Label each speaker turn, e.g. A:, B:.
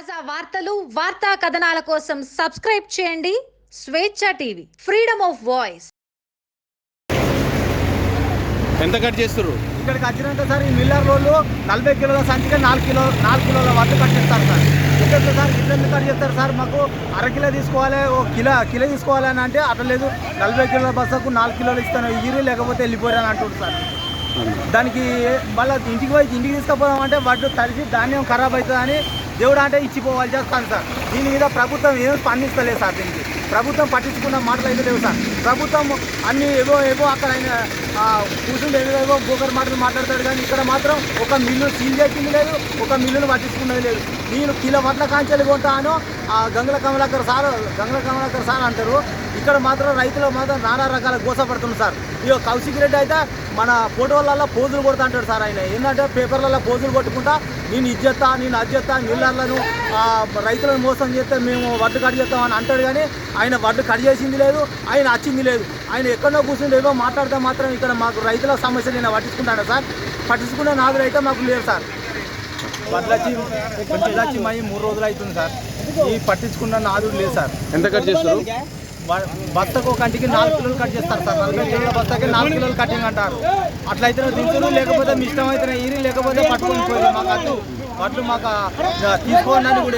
A: తాజా వార్తలు వార్తా కథనాల కోసం సబ్స్క్రైబ్ చేయండి. Swecha TV freedom of voice.
B: ఎంత కట్ చేస్తారు
C: ఇక్కడికి వచ్చినాక సార్ ఈ మిల్లర్ రోడ్లు నలభై కిలోల సంచిగా నాలుగు కిలో నాలుగు కిలోల వడ్లు కట్ చేస్తారు సార్. ఎందుకంటే సార్ ఇట్లా కట్ చేస్తారు సార్? మాకు అర కిలో తీసుకోవాలి ఓ కిలో కిలో తీసుకోవాలి అని అంటే అట్లా లేదు. నలభై కిలోల బస్సుకు నాలుగు కిలోలు ఇస్తాను. ఇరి లేకపోతే వెళ్ళిపోయాను అంటుంది సార్. దానికి మళ్ళీ ఇంటికి పోయి ఇంటికి తీసుకుపోదాం అంటే వడ్లు తడిసి ధాన్యం ఖరాబ్ అవుతుందని దేవుడు అంటే ఇచ్చిపోవాలి చేస్తాను సార్ దీని మీద ప్రభుత్వం ఏం స్పందిస్తలేదు సార్ దీనికి. ప్రభుత్వం పట్టించుకున్న మాటలు అయితే లేవు సార్. ప్రభుత్వం అన్ని ఏవో ఏవో అక్కడ కూర్చుంటే ఏవో ఏవో మాటలు మాట్లాడతాడు కానీ ఇక్కడ మాత్రం ఒక మిల్లు సీల్ చేసింది లేదు ఒక మిల్లును పట్టించుకున్నది లేదు. నేను కిలో వడ్ల కాంచెలు కొంటాను ఆ గంగల కమలాకర్ సార్ గంగల కమలాకర్ సార్ అంటారు. ఇక్కడ మాత్రం రైతులు మాత్రం నానా రకాల గోస పడుతున్నారు సార్. ఇక కౌశిక్ రెడ్డి అయితే మన ఫోటోలలో పోజులు కొడతా అంటాడు సార్ ఆయన. ఏంటంటే పేపర్లలో పోజులు కొట్టుకుంటా నేను ఇజ్జెత్తా నేను అజ్జెత్తా మిల్లర్లను రైతులను మోసం చేస్తే మేము వడ్డు కట్ చేస్తామని అంటాడు కానీ ఆయన వడ్డు కట్ చేసింది లేదు ఆయన వచ్చింది లేదు. ఆయన ఎక్కడో కూర్చుని ఏదో మాట్లాడితే మాత్రం ఇక్కడ మాకు రైతుల సమస్యలు నేను పట్టించుకుంటాను సార్. పట్టించుకునే నాదులు అయితే మాకు లేరు సార్. వడ్లు వచ్చి వడ్లు వచ్చి మళ్ళీ మూడు రోజులు అవుతుంది సార్. ఈ పట్టించుకున్న నాదుడు లేదు సార్.
B: ఎంత కట్ చేస్తారు?
C: బస్తకు ఒక కంటికి నాలుగు కిలోలు కట్ చేస్తారు సార్. నలభై కిలోల బస్తకి నాలుగు కిలోలు కటింగ్ అంటారు. అట్లయితే దించులు లేకపోతే మీ ఇష్టం అయితే ఈరి లేకపోతే పట్టుకొని పోయి మాకు అద్దు. వడ్లు మాకు తీసుకోండి అని కూడా